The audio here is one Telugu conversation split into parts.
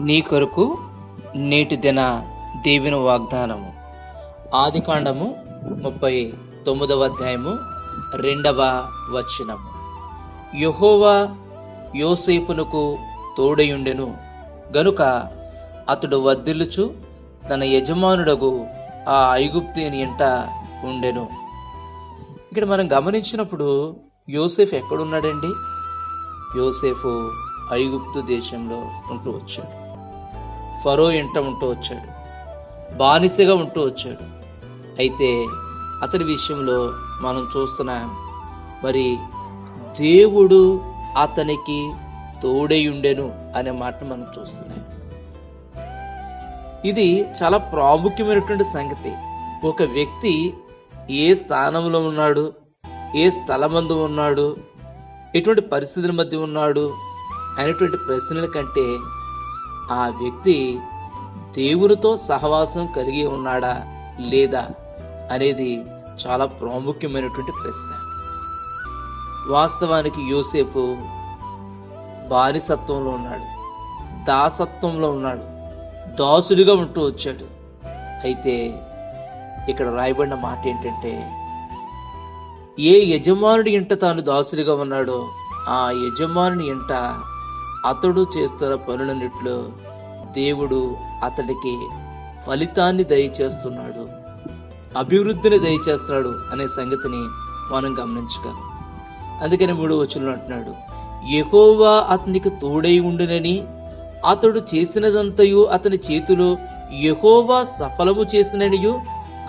నీ కొరకు నేటి దిన దేవుని వాగ్దానము. ఆదికాండము ముప్పై తొమ్మిదవ అధ్యాయము రెండవ వచనము. యెహోవా యోసేపునకు తోడయుండెను. గనుక అతడు వర్ధిల్లుచు తన యజమానుడగు ఆ ఐగుప్తిని ఎంట ఉండెను. ఇక్కడ మనం గమనించినప్పుడు యోసేఫ్ ఎక్కడున్నాడండి? యోసేఫు ఐగుప్తు దేశంలో ఉంటూ వచ్చాడు. ఫరో ఇంట ఉంటూ వచ్చాడు. బానిసగా ఉంటూ వచ్చాడు. అయితే అతని విషయంలో మనం చూస్తున్నాం మరి దేవుడు అతనికి తోడేయుండెను అనే మాట మనం చూస్తున్నాం. ఇది చాలా ప్రాముఖ్యమైనటువంటి సంగతి. ఒక వ్యక్తి ఏ స్థానంలో ఉన్నాడు ఏ స్థలమందు ఉన్నాడు ఎటువంటి పరిస్థితుల మధ్య ఉన్నాడు అనేటువంటి ప్రశ్నల కంటే ఆ వ్యక్తి దేవునితో సహవాసం కలిగి ఉన్నాడా లేదా అనేది చాలా ప్రాముఖ్యమైనటువంటి ప్రశ్న. వాస్తవానికి యోసేపు బానిసత్వంలో ఉన్నాడు దాసత్వంలో ఉన్నాడు దాసుడిగా ఉంటూ వచ్చాడు. అయితే ఇక్కడ రాయబడిన మాట ఏంటంటే ఏ యజమానుడి ఇంట తాను దాసుడిగా ఉన్నాడో ఆ యజమానుని ఇంట అతడు చేస్తున్న పనులన్నిట్లో దేవుడు అతడికి ఫలితాన్ని దయచేస్తున్నాడు అభివృద్ధిని దయచేస్తున్నాడు అనే సంగతిని మనం గమనించగలం. అందుకని మూడు వచనంలో అంటున్నాడు యెహోవా అతనికి తోడై ఉండునని అతడు చేసినదంతయు అతని చేతిలో ఎహోవా సఫలము చేసిననియు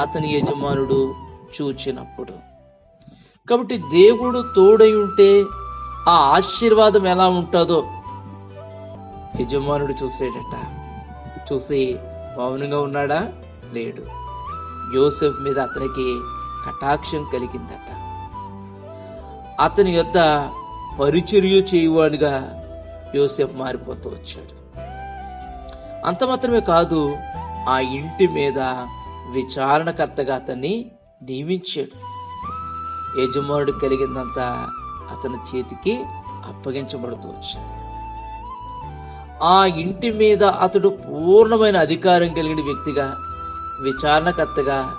అతని యజమానుడు చూచినప్పుడు. కాబట్టి దేవుడు తోడై ఉంటే ఆ ఆశీర్వాదం ఎలా ఉంటుందో యజమానుడు చూసేటట. చూసి మౌనంగా ఉన్నాడా? లేడు. యోసెఫ్ మీద అతనికి కటాక్షం కలిగిందట. అతని యొద్ద పరిచర్య చేయువాడిగా యోసెఫ్ మారిపోతూ వచ్చాడు. అంత మాత్రమే కాదు ఆ ఇంటి మీద విచారణకర్తగా అతన్ని నియమించాడు. యజమానుడు కలిగిందంతా అతని చేతికి అప్పగించబడుతూ వచ్చింది ఆ ఇంటి మీద అతడు పూర్ణమైన అధికారం కలిగిన వ్యక్తిగా విచారణకర్తగా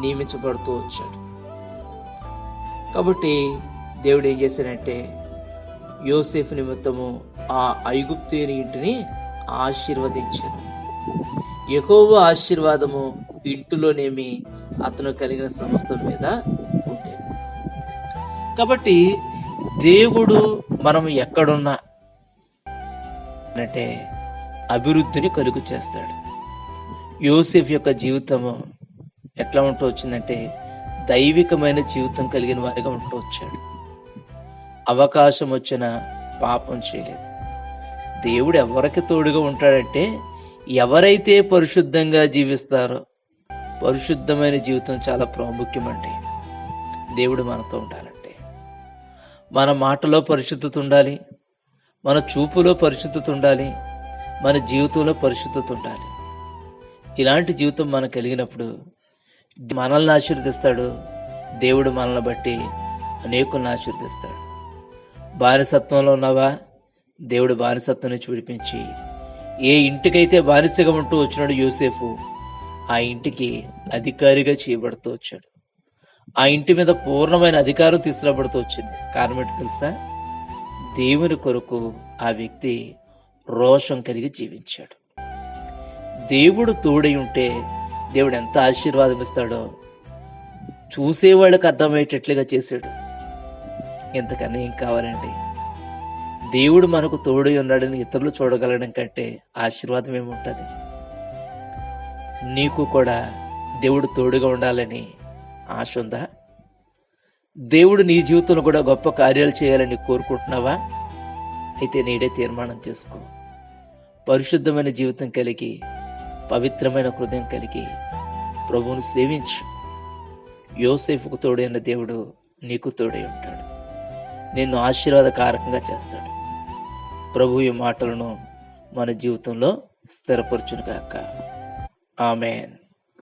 నియమించబడుతూ వచ్చాడు. కాబట్టి దేవుడు ఏం చేశాడంటే యోసేఫ్ నిమిత్తము ఆ ఐగుప్తీని ఇంటిని ఆశీర్వదించాను ఎక్కువ ఆశీర్వాదము ఇంటిలోనేమి అతను కలిగిన సంస్థ మీద ఉండేది. కాబట్టి దేవుడు మనం ఎక్కడున్నా అంటే అభివృద్ధిని కలుగు చేస్తాడు. యోసెఫ్ యొక్క జీవితము ఎట్లా ఉంటూ వచ్చిందంటే దైవికమైన జీవితం కలిగిన వారిగా ఉంటూ వచ్చాడు. అవకాశం వచ్చిన పాపం చేయలేదు. దేవుడు ఎవరికి తోడుగా ఉంటాడంటే ఎవరైతే పరిశుద్ధంగా జీవిస్తారో పరిశుద్ధమైన జీవితం చాలా ప్రాముఖ్యమండి దేవుడు మనతో ఉండాలంటే. మన మాటలో పరిశుద్ధత ఉండాలి. మన చూపులో పరిశుద్ధత ఉండాలి మన జీవితంలో పరిశుద్ధత ఉండాలి ఇలాంటి జీవితం మనకు కలిగినప్పుడు మనల్ని ఆశీర్వదిస్తాడు దేవుడు మనల్ని బట్టి అనేకుల్ని ఆశీర్వదిస్తాడు. బానిసత్వంలో ఉన్నావా? దేవుడు బానిసత్వం నుంచి విడిపించి ఏ ఇంటికైతే బానిసగా ఉంటూ వచ్చినాడు యూసేఫు ఆ ఇంటికి అధికారిగా చేయబడుతూ వచ్చాడు. ఆ ఇంటి మీద పూర్ణమైన అధికారం తీసుకురాబడుతూ వచ్చింది. కారణం ఏంటి తెలుసా? దేవుని కొరకు ఆ వ్యక్తి రోషం కలిగి జీవించాడు. దేవుడు తోడై ఉంటే దేవుడు ఎంత ఆశీర్వాదం ఇస్తాడో చూసేవాళ్ళకి అర్థమయ్యేటట్లుగా చేశాడు. ఎంతకన్నా ఏం కావాలండి? దేవుడు మనకు తోడై ఉన్నాడని ఇతరులు చూడగలడం కంటే ఆశీర్వాదం ఏముంటుంది నీకు కూడా దేవుడు తోడుగా ఉండాలని ఆశ ఉందా? దేవుడు నీ జీవితంలో కూడా గొప్ప కార్యాలు చేయాలని కోరుకుంటున్నావా? అయితే నేడే తీర్మానం చేసుకో. పరిశుద్ధమైన జీవితం కలిగి పవిత్రమైన హృదయం కలిగి ప్రభువును సేవించు. యోసేఫ్కు తోడైన దేవుడు నీకు తోడై ఉంటాడు. నిన్ను ఆశీర్వాదకారకంగా చేస్తాడు. ప్రభు ఈ మాటలను మన జీవితంలో స్థిరపరచును కాక ఆమెన్.